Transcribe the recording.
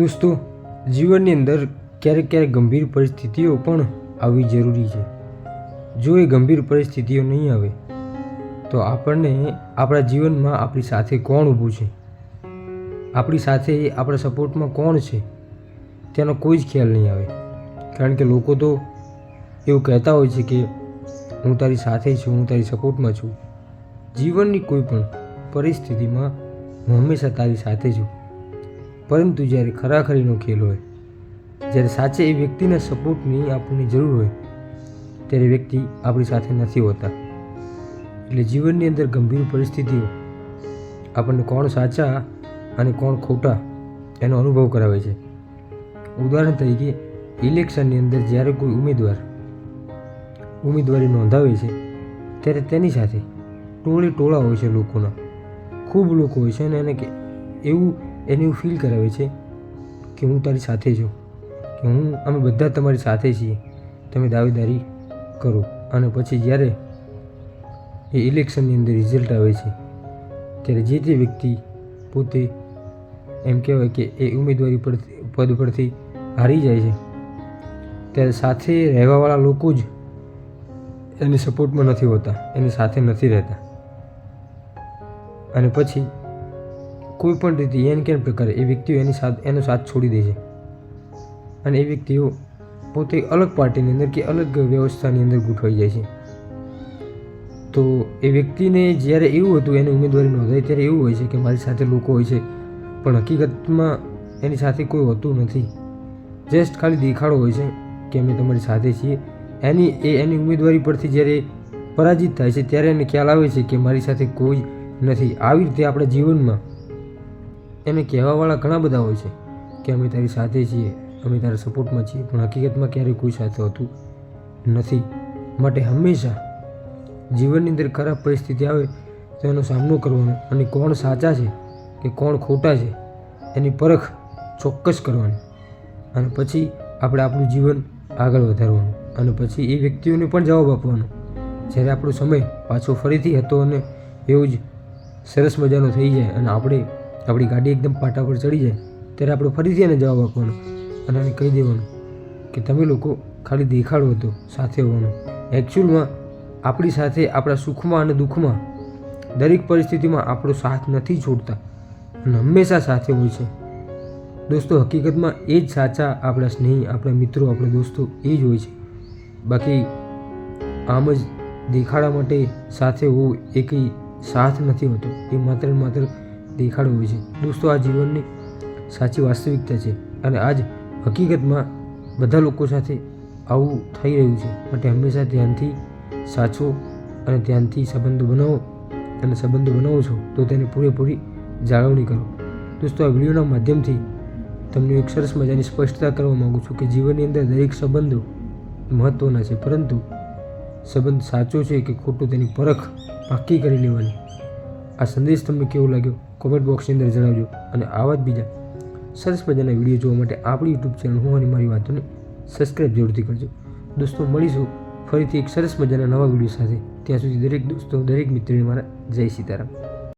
દોસ્તો, જીવનની અંદર ક્યારેક ક્યારેક ગંભીર પરિસ્થિતિઓ પણ આવવી જરૂરી છે. જો એ ગંભીર પરિસ્થિતિઓ નહીં આવે, તો આપણને આપણા જીવનમાં આપણી સાથે કોણ ઊભું છે? આપણી સાથે આપણા સપોર્ટમાં કોણ છે? તેનો કોઈ જ ખ્યાલ નહીં આવે. કારણ કે લોકો તો એવું કહેતા હોય છે કે હું તારી સાથે છું, હું તારી સપોર્ટમાં છું. જીવનની કોઈ પણ પરિસ્થિતિમાં હું હંમેશા તારી સાથે છું. પરંતુ જ્યારે ખરાખરીનો ખેલ હોય, જ્યારે સાચે એ વ્યક્તિના સપોર્ટની આપણને જરૂર હોય, ત્યારે વ્યક્તિ આપણી સાથે નથી હોતા. એટલે જીવનની અંદર ગંભીર પરિસ્થિતિઓ, આપણને કોણ સાચા અને કોણ ખોટા એનો અનુભવ કરાવે છે. ઉદાહરણ તરીકે, ઇલેક્શનની અંદર જ્યારે કોઈ ઉમેદવાર, ઉમેદવારી નોંધાવે છે, ત્યારે તેની સાથે ટોળે ટોળા હોય છે લોકોના. ખૂબ લોકો હોય છે અને એને એવું એને એવું ફીલ કરાવે છે કે હું તારી સાથે છું, કે હું, અમે બધા તમારી સાથે છીએ, તમે દાવેદારી કરો. અને પછી જ્યારે એ ઇલેક્શનની અંદર રિઝલ્ટ આવે છે, ત્યારે જે તે વ્યક્તિ પોતે એમ કહેવાય કે એ ઉમેદવારી પર, પદ પરથી હારી જાય છે, ત્યારે સાથે રહેવાવાળા લોકો જ એની સપોર્ટમાં નથી હોતા, એની સાથે નથી રહેતા. અને પછી કોઈ પણ રીતે એને કેમ પ્રકારે એ વ્યક્તિઓ એની સાથ એનો સાથ છોડી દે છે. અને એ વ્યક્તિઓ પોતે અલગ પાર્ટીની અંદર કે અલગ વ્યવસ્થાની અંદર ગોઠવાઈ જાય છે. તો એ વ્યક્તિને જ્યારે એવું હતું એની ઉમેદવારી નોંધાય ત્યારે એવું હોય છે કે મારી સાથે લોકો હોય છે. પણ હકીકતમાં એની સાથે કોઈ હોતું નથી. જસ્ટ ખાલી દેખાડો હોય છે કે અમે તમારી સાથે છીએ. એની એ એની ઉમેદવારી પરથી જ્યારે પરાજિત થાય છે ત્યારે એને ખ્યાલ આવે છે કે મારી સાથે કોઈ નથી. આવી રીતે આપણા જીવનમાં એને કહેવાવાળા ઘણા બધા હોય છે કે અમે તારી સાથે છીએ, અમે તારા સપોર્ટમાં છીએ, પણ હકીકતમાં ક્યારેય કોઈ સાથે હોતું નથી. માટે હંમેશા જીવનની અંદર ખરાબ પરિસ્થિતિ આવે તો એનો સામનો કરવાનો અને કોણ સાચા છે કે કોણ ખોટા છે એની પરખ ચોક્કસ કરવાની. અને પછી આપણે આપણું જીવન આગળ વધારવાનું અને પછી એ વ્યક્તિઓને પણ જવાબ આપવાનો. જ્યારે આપણો સમય પાછો ફરીથી હતો અને એવું જ સરસ મજાનો થઈ જાય અને આપણે આપણી ગાડી એકદમ પાટા પર ચડી જાય, ત્યારે આપણે ફરીથી એને જવાબ આપવાનો અને એને કહી દેવાનું કે તમે લોકો ખાલી દેખાડો હતો સાથે હોવાનું. એકચ્યુઅલમાં આપણી સાથે આપણા સુખમાં અને દુઃખમાં દરેક પરિસ્થિતિમાં આપણો સાથ નથી છોડતા અને હંમેશા સાથે હોય છે. દોસ્તો, હકીકતમાં એ જ સાચા આપણા સ્નેહી, આપણા મિત્રો, આપણા દોસ્તો એ જ હોય છે. બાકી આમ જ દેખાડા માટે સાથે હોવું એ કંઈ સાથ નથી હોતો. એ માત્ર માત્ર દેખાડો હોય છે. દોસ્તો, આ જીવનની સાચી વાસ્તવિકતા છે અને આજ હકીકતમાં બધા લોકો સાથે આવું થઈ રહ્યું છે. માટે હંમેશા ધ્યાનથી સાચો અને ધ્યાનથી સંબંધો બનાવો અને સંબંધો બનાવો છો તો તેને પૂરેપૂરી જાળવણી કરો. દોસ્તો, આ વિડીયોના માધ્યમથી તમને એક સરસ મજાની સ્પષ્ટતા કરવા માગું છું કે જીવનની અંદર દરેક સંબંધો મહત્ત્વના છે, પરંતુ સંબંધ સાચો છે કે ખોટો તેની પરખ પાકી કરી લેવાની? આ સંદેશ તમને કેવો લાગ્યો? કોમેન્ટ બોક્સની અંદર જણાવજો અને આવા જ બીજા સરસ મજાના વીડિયો જોવા માટે આપણી યુટ્યુબ ચેનલ હું અને મારી વાતોને સબસ્ક્રાઈબ જરૂરથી કરજો. દોસ્તો, મળીશું ફરીથી એક સરસ મજાના નવા વીડિયો સાથે. ત્યાં સુધી દરેક દોસ્તો, દરેક મિત્રોને મારા જય સીતારામ.